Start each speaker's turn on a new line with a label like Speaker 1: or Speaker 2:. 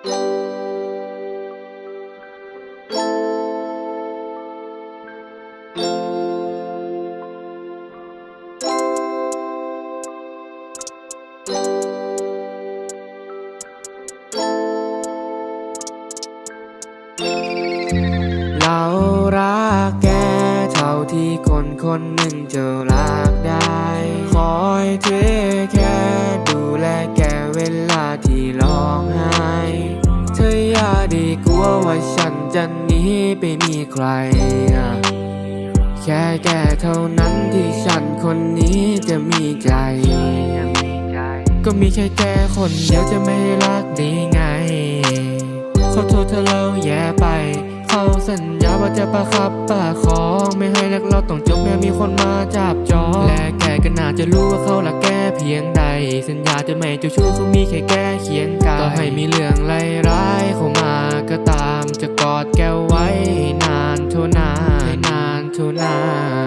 Speaker 1: เรารักแกเท่าที่คนคนหนึ่งจะรักได้ ได้กลัวว่าฉันจะหนีไปมีใคร แค่แกเท่านั้นที่ฉันคนนี้จะมีใจ ก็มีแค่แกคนเดียวจะไม่รักได้ไงขอโทษเธอเราแย่ไป เขาสัญญาว่าจะประคับประคองไม่ให้รักเราต้องจบแม้มีคนมาจับจองและแกก็น่าจะรู้ว่าเขารักแกเพียงใด สัญญาจะไม่เจ้าชู้เขามีแค่แกเคียงกายต่อให้มีเรื่องไร้ายๆเข้า ก็